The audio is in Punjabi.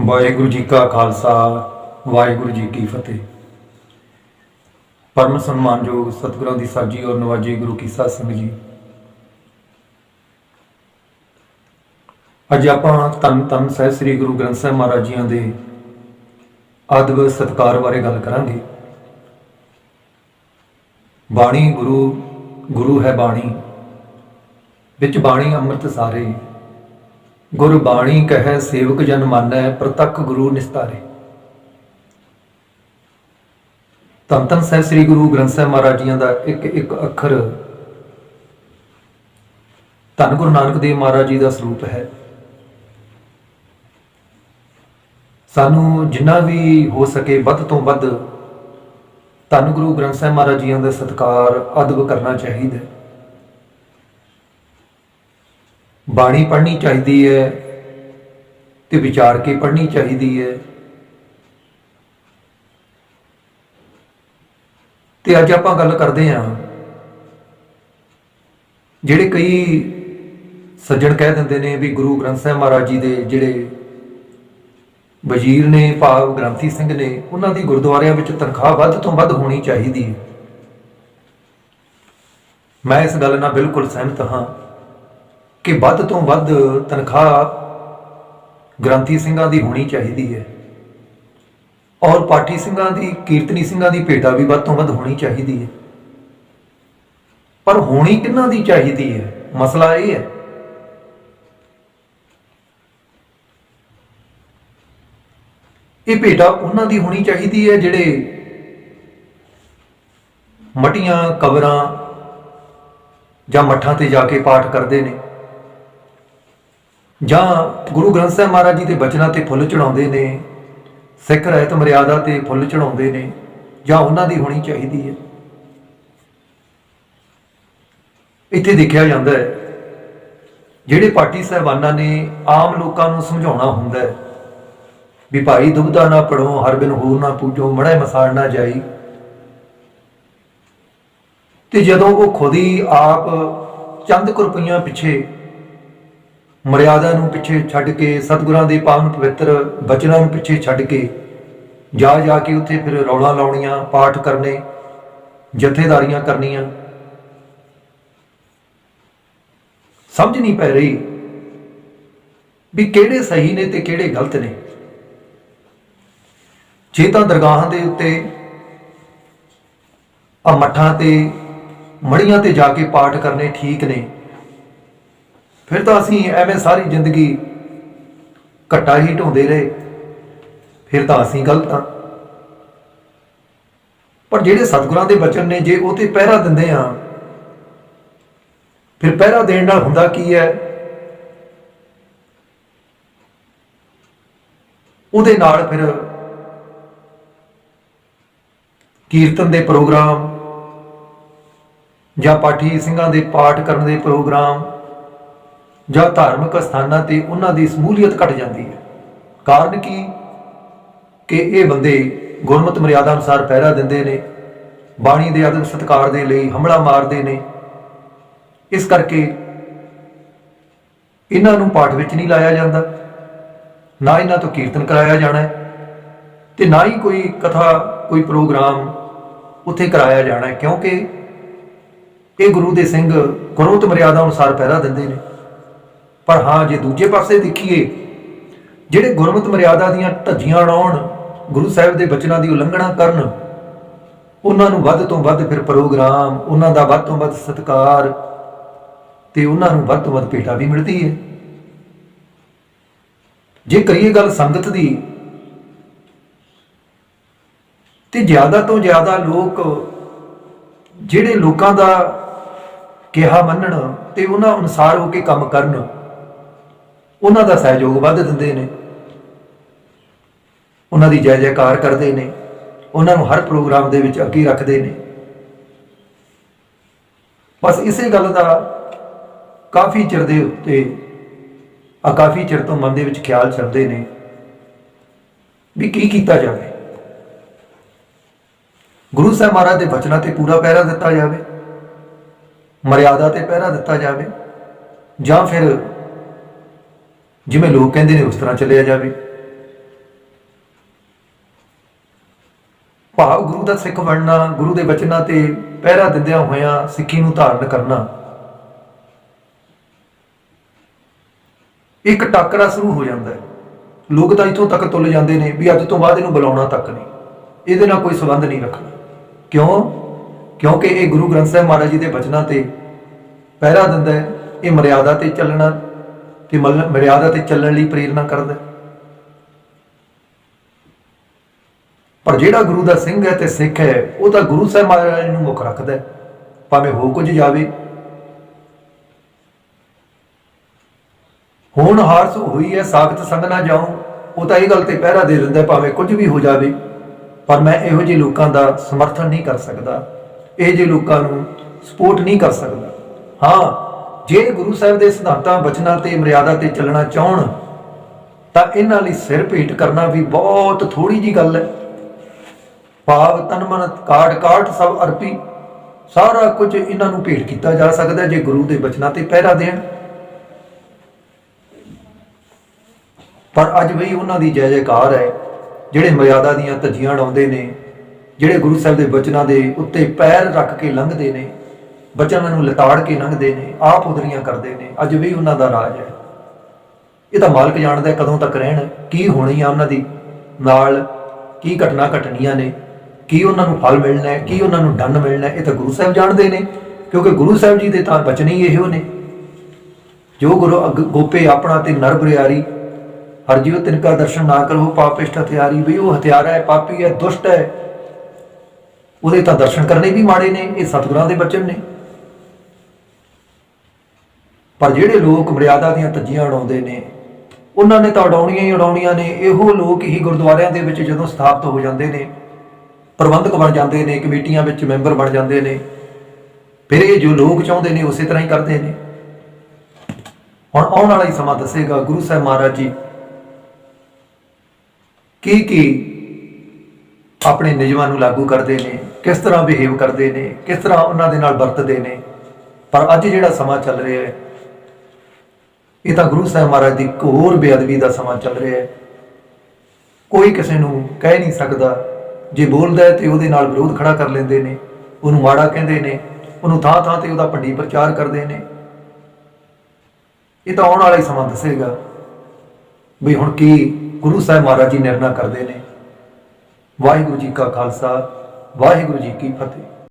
ਵਾਹਿਗੁਰੂ ਜੀ ਕਾ ਖਾਲਸਾ, ਵਾਹਿਗੁਰੂ ਜੀ ਕੀ ਫਤਿਹ। ਪਰਮ ਸਨਮਾਨਯੋਗ ਸਤਿਗੁਰਾਂ ਦੀ ਸਾਜੀ ਔਰ ਨਵਾਜੀ ਗੁਰੂ ਕੀਸਾ ਸਿੰਘ ਜੀ। ਅੱਜ ਆਪਾਂ ਤਨ ਤਨ ਸਹਿ ਸ੍ਰੀ ਗੁਰੂ ਗ੍ਰੰਥ ਸਾਹਿਬ ਮਹਾਰਾਜ ਜੀਆਂ ਦੇ ਅਦਬ ਸਤਕਾਰ ਬਾਰੇ ਗੱਲ ਕਰਾਂਗੇ। ਬਾਣੀ ਗੁਰੂ ਗੁਰੂ ਹੈ ਬਾਣੀ। ਵਿੱਚ ਬਾਣੀ ਅੰਮ੍ਰਿਤ ਸਾਰੇ। ਗੁਰਬਾਣੀ ਕਹੈ, ਸੇਵਕ ਜਨ ਮਾਨੈ, ਪ੍ਰਤੱਖ ਗੁਰੂ ਨਿਸਤਾਰੇ। ਧੰਨ ਧੰਨ ਸਾਹਿਬ ਸ੍ਰੀ ਗੁਰੂ ਗ੍ਰੰਥ ਸਾਹਿਬ ਮਹਾਰਾਜ ਜੀਆਂ ਦਾ ਇੱਕ ਇੱਕ ਅੱਖਰ। ਧੰਨ ਗੁਰੂ ਨਾਨਕ ਦੇਵ ਮਹਾਰਾਜ ਜੀ ਦਾ ਸਰੂਪ ਹੈ। ਸਾਨੂੰ ਜਿੰਨਾ ਵੀ ਹੋ ਸਕੇ ਵੱਧ ਤੋਂ ਵੱਧ ਧੰਨ ਗੁਰੂ ਗ੍ਰੰਥ ਸਾਹਿਬ ਮਹਾਰਾਜ ਜੀਆਂ ਦਾ ਸਤਿਕਾਰ, ਅਦਬ ਕਰਨਾ ਚਾਹੀਦਾ ਹੈ। ਬਾਣੀ ਪੜ੍ਹਨੀ ਚਾਹੀਦੀ ਹੈ ਤੇ ਵਿਚਾਰ ਕੇ ਪੜ੍ਹਨੀ ਚਾਹੀਦੀ ਹੈ। ਤੇ ਅੱਜ ਆਪਾਂ ਗੱਲ ਕਰਦੇ ਹਾਂ, ਜਿਹੜੇ ਕਈ ਸੱਜਣ ਕਹਿ ਦਿੰਦੇ ਨੇ ਵੀ ਗੁਰੂ ਗ੍ਰੰਥ ਸਾਹਿਬ ਮਹਾਰਾਜ ਜੀ ਦੇ ਜਿਹੜੇ ਵਜ਼ੀਰ ਨੇ, ਭਾਵ ਗ੍ਰੰਥੀ ਸਿੰਘ ਨੇ, ਉਹਨਾਂ ਦੀ ਗੁਰਦੁਆਰਿਆਂ ਵਿੱਚ ਤਨਖਾਹ ਵੱਧ ਤੋਂ ਵੱਧ ਹੋਣੀ ਚਾਹੀਦੀ ਹੈ। ਮੈਂ ਇਸ ਗੱਲ ਨਾਲ ਬਿਲਕੁਲ ਸਹਿਮਤ ਹਾਂ। ਕਿ ਵੱਧ ਤੋਂ ਵੱਧ ਤਨਖਾਹ ਗ੍ਰੰਥੀ ਸਿੰਘਾਂ ਦੀ ਹੋਣੀ ਚਾਹੀਦੀ ਹੈ। ਔਰ ਪਾਠੀ ਸਿੰਘਾਂ ਦੀ, ਕੀਰਤਨੀ ਸਿੰਘਾਂ ਦੀ ਭੇਟਾ ਵੀ ਵੱਧ ਤੋਂ ਵੱਧ ਹੋਣੀ ਚਾਹੀਦੀ ਹੈ। ਪਰ ਹੋਣੀ ਕਿੰਨਾਂ ਦੀ ਚਾਹੀਦੀ ਹੈ? ਮਸਲਾ ਇਹ ਹੈ ਇਹ ਭੇਟਾ ਉਹਨਾਂ ਦੀ ਹੋਣੀ ਚਾਹੀਦੀ ਹੈ ਜਿਹੜੇ ਮਟੀਆਂ, ਕਬਰਾਂ ਜਾਂ ਮੱਠਾਂ ਤੇ ਜਾ ਕੇ ਪਾਠ ਕਰਦੇ ਨੇ। ਜਾਂ ਗੁਰੂ ਗ੍ਰੰਥ ਸਾਹਿਬ ਮਹਾਰਾਜ ਜੀ ਦੇ ਬਚਨਾਂ ਤੇ ਫੁੱਲ ਚੜਾਉਂਦੇ ਨੇ, ਸਿੱਖ ਰਹਿਤ ਮਰਿਆਦਾ ਤੇ ਫੁੱਲ ਚੜਾਉਂਦੇ ਨੇ, ਜਾਂ ਉਹਨਾਂ ਦੀ ਹੋਣੀ ਚਾਹੀਦੀ ਹੈ। ਇੱਥੇ ਦੇਖਿਆ ਜਾਂਦਾ ਹੈ, ਜਿਹੜੇ ਪਾਰਟੀ ਸਹਿਬਾਨਾਂ ਨੇ ਆਮ ਲੋਕਾਂ ਨੂੰ ਸਮਝਾਉਣਾ ਹੁੰਦਾ ਹੈ ਵੀ ਭਾਈ ਦੁਬਦਾ ਨਾ ਪੜੋ ਹਰ ਬਿਨ ਹੋਰ ਨਾ ਪੂਜੋ ਮੜਾ ਮਸਾੜ ਨਾ ਜਾਈ। ਤੇ ਜਦੋਂ ਉਹ ਖੁਦ ਹੀ ਆਪ ਚੰਦ ਕੁ ਰੁਪਈਆਂ ਪਿੱਛੇ ਮਰਿਆਦਾ ਨੂੰ ਪਿੱਛੇ ਛੱਡ ਕੇ, ਸਤਿਗੁਰਾਂ ਦੇ ਪਾਵਨ ਪਵਿੱਤਰ ਬਚਨਾਂ ਨੂੰ ਪਿੱਛੇ ਛੱਡ ਕੇ, ਜਾ ਜਾ ਕੇ ਉੱਥੇ ਫਿਰ ਰੌਲਾ ਲਾਉਣੀਆਂ, ਪਾਠ ਕਰਨੇ, ਜਥੇਦਾਰੀਆਂ ਕਰਨੀਆਂ। ਸਮਝ ਨਹੀਂ ਪੈ ਰਹੀ ਵੀ ਕਿਹੜੇ ਸਹੀ ਨੇ ਤੇ ਕਿਹੜੇ ਗਲਤ ਨੇ। ਜੇ ਤਾਂ ਦਰਗਾਹਾਂ ਦੇ ਉੱਤੇ ਆ ਮੱਠਾਂ ਤੇ ਮੜੀਆਂ ਤੇ ਜਾ ਕੇ ਪਾਠ ਕਰਨੇ ਠੀਕ ਨੇ। ਫਿਰ ਤਾਂ ਅਸੀਂ ਐਵੇਂ ਸਾਰੀ ਜ਼ਿੰਦਗੀ ਘੱਟਾ ਹੀ ਢੋਂਦੇ ਰਹੇ। ਫਿਰ ਤਾਂ ਅਸੀਂ ਗਲਤ ਹਾਂ। ਪਰ ਜਿਹੜੇ ਸਤਿਗੁਰਾਂ ਦੇ ਬਚਨ ਨੇ, ਜੇ ਉਹ ਤੇ ਪਹਿਰਾ ਦਿੰਦੇ ਆ ਫਿਰ ਪਹਿਰਾ ਦੇਣ ਨਾਲ ਹੁੰਦਾ ਕੀ ਹੈ? ਉਹਦੇ ਨਾਲ ਫਿਰ ਕੀਰਤਨ ਦੇ ਪ੍ਰੋਗਰਾਮ ਜਾਂ ਪਾਠੀ ਸਿੰਘਾਂ ਦੇ ਪਾਠ ਕਰਨ ਦੇ ਪ੍ਰੋਗਰਾਮ ਜਾਂ ਧਾਰਮਿਕ ਸਥਾਨਾਂ ਤੇ ਉਹਨਾਂ ਦੀ ਸਮੂਲੀਅਤ ਘਟ ਜਾਂਦੀ ਹੈ। ਕਾਰਨ ਕੀ? ਕਿ ਇਹ ਬੰਦੇ ਗੁਰਮਤ ਮਰਿਆਦਾ ਅਨੁਸਾਰ ਪਹਿਰਾ ਦਿੰਦੇ ਨੇ, ਬਾਣੀ ਦੇ ਆਦਰ ਸਤਕਾਰ ਦੇ ਲਈ ਹਮਲਾ ਮਾਰਦੇ ਨੇ। ਇਸ ਕਰਕੇ ਇਹਨਾਂ ਨੂੰ ਪਾਠ ਵਿੱਚ ਨਹੀਂ ਲਾਇਆ ਜਾਂਦਾ, ਨਾ ਇਹਨਾਂ ਤੋਂ ਕੀਰਤਨ ਕਰਾਇਆ ਜਾਣਾ ਹੈ ਤੇ ਨਾ ਹੀ ਕੋਈ ਕਥਾ, ਕੋਈ ਪ੍ਰੋਗਰਾਮ ਉੱਥੇ ਕਰਾਇਆ ਜਾਣਾ ਹੈ, ਕਿਉਂਕਿ ਇਹ ਗੁਰੂ ਦੇ ਸਿੰਘ ਗੁਰਮਤਿ ਮਰਿਆਦਾ ਅਨੁਸਾਰ ਪਹਿਰਾ ਦਿੰਦੇ ਨੇ। ਪਰ ਹਾਂ, ਜੇ ਦੂਜੇ ਪਾਸੇ ਦੇਖੀਏ, ਜਿਹੜੇ ਗੁਰਮਤ ਮਰਿਆਦਾ ਦੀਆਂ ਧੱਜੀਆਂ ਉਡਾਉਣ ਗੁਰੂ ਸਾਹਿਬ ਦੇ ਬਚਨਾਂ ਦੀ ਉਲੰਘਣਾ ਕਰਨ, ਉਹਨਾਂ ਨੂੰ ਵੱਧ ਤੋਂ ਵੱਧ ਫਿਰ ਪ੍ਰੋਗਰਾਮ, ਉਹਨਾਂ ਦਾ ਵੱਧ ਤੋਂ ਵੱਧ ਸਤਿਕਾਰ, ਤੇ ਉਹਨਾਂ ਨੂੰ ਵੱਧ ਤੋਂ ਵੱਧ ਭੇਟਾ ਵੀ ਮਿਲਦੀ ਹੈ। ਜੇ ਕਰੀਏ ਗੱਲ ਸੰਗਤ ਦੀ, ਤੇ ਜ਼ਿਆਦਾ ਤੋਂ ਜ਼ਿਆਦਾ ਲੋਕ, ਜਿਹੜੇ ਲੋਕਾਂ ਦਾ ਕਿਹਾ ਮੰਨਣ, ਤੇ ਉਹਨਾਂ ਅਨੁਸਾਰ ਹੋ ਕੇ ਕੰਮ ਕਰਨ ਉਹਨਾਂ ਦਾ ਸਹਿਯੋਗ ਵੱਧ ਦਿੰਦੇ ਨੇ। ਉਹਨਾਂ ਦੀ ਜੈ ਜੈਕਾਰ ਕਰਦੇ ਨੇ। ਉਹਨਾਂ ਨੂੰ ਹਰ ਪ੍ਰੋਗਰਾਮ ਦੇ ਵਿੱਚ ਅੱਗੇ ਰੱਖਦੇ ਨੇ। ਬਸ ਇਸੇ ਗੱਲ ਦਾ ਕਾਫੀ ਚਿਰ ਦੇ ਉੱਤੇ, ਆ ਕਾਫੀ ਚਿਰ ਤੋਂ ਮਨ ਦੇ ਵਿੱਚ ਖਿਆਲ ਚੱਲਦੇ ਨੇ ਵੀ ਕੀ ਕੀਤਾ ਜਾਵੇ। ਗੁਰੂ ਸਾਹਿਬ ਮਹਾਰਾਜ ਦੇ ਬਚਨਾਂ ਤੇ ਪੂਰਾ ਪਹਿਰਾ ਦਿੱਤਾ ਜਾਵੇ, ਮਰਿਆਦਾ ਤੇ ਪਹਿਰਾ ਦਿੱਤਾ ਜਾਵੇ ਜਾਂ ਫਿਰ ਜਿਵੇਂ ਲੋਕ ਕਹਿੰਦੇ ਨੇ ਉਸ ਤਰ੍ਹਾਂ ਚੱਲਿਆ ਜਾਵੇ। ਭਾਵ ਗੁਰੂ ਦਾ ਸਿੱਖ ਬਣਨਾ, ਗੁਰੂ ਦੇ ਬਚਨਾਂ ਤੇ ਪਹਿਰਾ ਦਿੰਦਿਆਂ ਹੋਇਆਂ ਸਿੱਖੀ ਨੂੰ ਧਾਰਨ ਕਰਨਾ। ਇੱਕ ਟੱਕਰਾ ਸ਼ੁਰੂ ਹੋ ਜਾਂਦਾ ਹੈ। ਲੋਕ ਤਾਂ ਇਥੋਂ ਤੱਕ ਤੁਲ ਜਾਂਦੇ ਨੇ ਵੀ ਅੱਜ ਤੋਂ ਬਾਅਦ ਇਹਨੂੰ ਬੁਲਾਉਣਾ ਤੱਕ ਨਹੀਂ। ਇਹਦੇ ਨਾਲ ਕੋਈ ਸੰਬੰਧ ਨਹੀਂ ਰੱਖਣਾ। ਕਿਉਂ? ਕਿਉਂਕਿ ਇਹ ਗੁਰੂ ਗ੍ਰੰਥ ਸਾਹਿਬ ਮਹਾਰਾਜ ਜੀ ਦੇ ਬਚਨਾਂ ਤੇ ਪਹਿਰਾ ਦਿੰਦਾ ਹੈ, ਇਹ ਮਰਿਆਦਾ ਤੇ ਚੱਲਣਾ। ਤੇ ਮਲ- ਮਰਿਆਦਾ ਤੇ ਚੱਲਣ ਲਈ ਪ੍ਰੇਰਣਾ ਕਰਦਾ ਪਰ ਜਿਹੜਾ ਗੁਰੂ ਦਾ ਸਿੰਘ ਹੈ ਤੇ ਸਿੱਖ ਹੈ, ਉਹ ਤਾਂ ਗੁਰੂ ਸਾਹਿਬ ਮਹਾਰਾਜ ਨੂੰ ਮੁੱਖ ਰੱਖਦਾ ਹੈ। ਭਾਵੇਂ ਹੋ ਕੁਝ ਜਾਵੇ। ਹੁਣ ਹਾਰਸ ਹੋਈ ਹੈ, ਸਾਖਤ ਸੰਗ ਨਾ ਜਾਉ ਉਹ ਤਾਂ ਇਹ ਗੱਲ ਤੇ ਪਹਿਰਾ ਦੇ ਦਿੰਦਾ ਭਾਵੇਂ ਕੁਝ ਵੀ ਹੋ ਜਾਵੇ। ਪਰ ਮੈਂ ਇਹੋ ਜਿਹੇ ਲੋਕਾਂ ਦਾ ਸਮਰਥਨ ਨਹੀਂ ਕਰ ਸਕਦਾ। ਇਹ ਜਿਹੇ ਲੋਕਾਂ ਨੂੰ ਸਪੋਰਟ ਨਹੀਂ ਕਰ ਸਕਦਾ। ਹਾਂ ਜੇ ਗੁਰੂ ਸਾਹਿਬ ਦੇ ਸਿਧਾਂਤਾਂ, ਬਚਨਾਂ ਤੇ ਮਰਿਆਦਾ ਤੇ ਚੱਲਣਾ ਚਾਹਣ, ਤਾਂ ਇਹਨਾਂ ਲਈ ਸਿਰ ਭੇਟ ਕਰਨਾ ਵੀ ਬਹੁਤ ਥੋੜੀ ਜੀ ਗੱਲ ਹੈ। ਭਾਵ ਤਨ ਮਨ ਕਾਟ ਕਾਟ ਸਭ ਅਰਪੀ, ਸਾਰਾ ਕੁਝ ਇਹਨਾਂ ਨੂੰ ਭੇਟ ਕੀਤਾ ਜਾ ਸਕਦਾ ਜੇ ਗੁਰੂ ਦੇ ਬਚਨਾਂ ਤੇ ਪਹਿਰਾ ਦੇਣ। ਪਰ ਅੱਜ ਵੀ ਉਹਨਾਂ ਦੀ ਜੈ ਜੈਕਾਰ ਹੈ, ਜਿਹੜੇ ਮਰਿਆਦਾ ਦੀਆਂ ਧੱਜੀਆਂ ਉਡਾਉਂਦੇ ਨੇ, ਜਿਹੜੇ ਗੁਰੂ ਸਾਹਿਬ ਦੇ ਬਚਨਾਂ ਦੇ ਉੱਤੇ ਪੈਰ ਰੱਖ ਕੇ ਲੰਘਦੇ ਨੇ ਬਚਨਾਂ ਨੂੰ ਲਤਾੜ ਕੇ ਲੰਘਦੇ ਨੇ, ਆਪ ਉਦਰੀਆਂ ਕਰਦੇ ਨੇ, ਅੱਜ ਵੀ ਉਹਨਾਂ ਦਾ ਰਾਜ ਹੈ। ਇਹ ਤਾਂ ਮਾਲਕ ਜਾਣਦਾ ਕਦੋਂ ਤੱਕ ਰਹਿਣ, ਕੀ ਹੋਣੀ ਆ ਉਹਨਾਂ ਦੀ, ਨਾਲ ਕੀ ਘਟਨਾ ਘਟਣੀਆਂ ਨੇ, ਕੀ ਉਹਨਾਂ ਨੂੰ ਫਲ ਮਿਲਣਾ ਹੈ, ਕੀ ਉਹਨਾਂ ਨੂੰ ਡੰਨ ਮਿਲਣਾ ਇਹ ਤਾਂ ਗੁਰੂ ਸਾਹਿਬ ਜਾਣਦੇ ਨੇ, ਕਿਉਂਕਿ ਗੁਰੂ ਸਾਹਿਬ ਜੀ ਦੇ ਤਾਂ ਬਚਨ ਹੀ ਇਹੋ ਨੇ। ਜੋ ਗੁਰੂ ਅਗ- ਗੋਪੇ ਆਪਣਾ ਤੇ ਨਰ ਬਰਿਆਰੀ, ਹਰ ਜੀਵ ਤਿਨਕਾ ਦਰਸ਼ਨ ਨਾ ਕਰੋ ਪਾਪਿਸ਼ਟ ਹਥਿਆਰੀ, ਵੀ ਉਹ ਹਥਿਆਰਾ ਹੈ, ਪਾਪੀ ਹੈ, ਦੁਸ਼ਟ ਹੈ, ਉਹਦੇ ਤਾਂ ਦਰਸ਼ਨ ਕਰਨੇ ਵੀ ਮਾੜੇ ਨੇ, ਇਹ ਸਤਿਗੁਰਾਂ ਦੇ ਬਚਨ ਨੇ। ਪਰ ਜਿਹੜੇ ਲੋਕ ਮਰਿਆਦਾ ਦੀਆਂ ਧੱਜੀਆਂ ਉਡਾਉਂਦੇ ਨੇ, ਉਹਨਾਂ ਨੇ ਤਾਂ ਉਡਾਉਣੀਆਂ ਹੀ ਉਡਾਉਣੀਆਂ ਨੇ। ਇਹੋ ਲੋਕ ਹੀ ਗੁਰਦੁਆਰਿਆਂ ਦੇ ਵਿੱਚ ਜਦੋਂ ਸਥਾਪਿਤ ਹੋ ਜਾਂਦੇ ਨੇ, ਪ੍ਰਬੰਧਕ ਬਣ ਜਾਂਦੇ ਨੇ, ਕਮੇਟੀਆਂ ਵਿੱਚ ਮੈਂਬਰ ਬਣ ਜਾਂਦੇ ਨੇ, ਫਿਰ ਇਹ ਜੋ ਲੋਕ ਚਾਹੁੰਦੇ ਨੇ ਉਸੇ ਤਰ੍ਹਾਂ ਹੀ ਕਰਦੇ ਨੇ। ਹੁਣ ਆਉਣ ਵਾਲਾ ਹੀ ਸਮਾਂ ਦੱਸੇਗਾ, ਗੁਰੂ ਸਾਹਿਬ ਮਹਾਰਾਜ ਜੀ, ਕੀ ਕੀ ਆਪਣੇ ਨਿਯਮਾਂ ਨੂੰ ਲਾਗੂ ਕਰਦੇ ਨੇ, ਕਿਸ ਤਰ੍ਹਾਂ ਬਿਹੇਵ ਕਰਦੇ ਨੇ, ਕਿਸ ਤਰ੍ਹਾਂ ਉਹਨਾਂ ਦੇ ਨਾਲ ਵਰਤਦੇ ਨੇ। ਪਰ ਅੱਜ ਜਿਹੜਾ ਸਮਾਂ ਚੱਲ ਰਿਹਾ ਹੈ ਇਹ ਤਾਂ ਗੁਰੂ ਸਾਹਿਬ ਮਹਾਰਾਜ ਦੀ ਘੋਰ ਬੇਅਦਬੀ ਦਾ ਸਮਾਂ ਚੱਲ ਰਿਹਾ ਹੈ। ਕੋਈ ਕਿਸੇ ਨੂੰ ਕਹਿ ਨਹੀਂ ਸਕਦਾ। ਜੇ ਬੋਲਦਾ ਹੈ ਤੇ ਉਹਦੇ ਨਾਲ ਵਿਰੋਧ ਖੜਾ ਕਰ ਲੈਂਦੇ ਨੇ। ਉਹਨੂੰ ਮਾੜਾ ਕਹਿੰਦੇ ਨੇ। ਉਹਨੂੰ ਥਾਂ ਥਾਂ ਤੇ ਉਹਦਾ ਭੰਡੀ ਪ੍ਰਚਾਰ ਕਰਦੇ ਨੇ। ਇਹ ਤਾਂ ਆਉਣ ਵਾਲਾ ਹੀ ਸਮਾਂ ਦੱਸੇਗਾ। ਵੀ ਹੁਣ ਕੀ ਗੁਰੂ ਸਾਹਿਬ ਮਹਾਰਾਜ ਜੀ ਨਿਰਣਾ ਕਰਦੇ ਨੇ। ਵਾਹਿਗੁਰੂ ਜੀ ਕਾ ਖਾਲਸਾ, ਵਾਹਿਗੁਰੂ ਜੀ ਕੀ ਫਤਿਹ।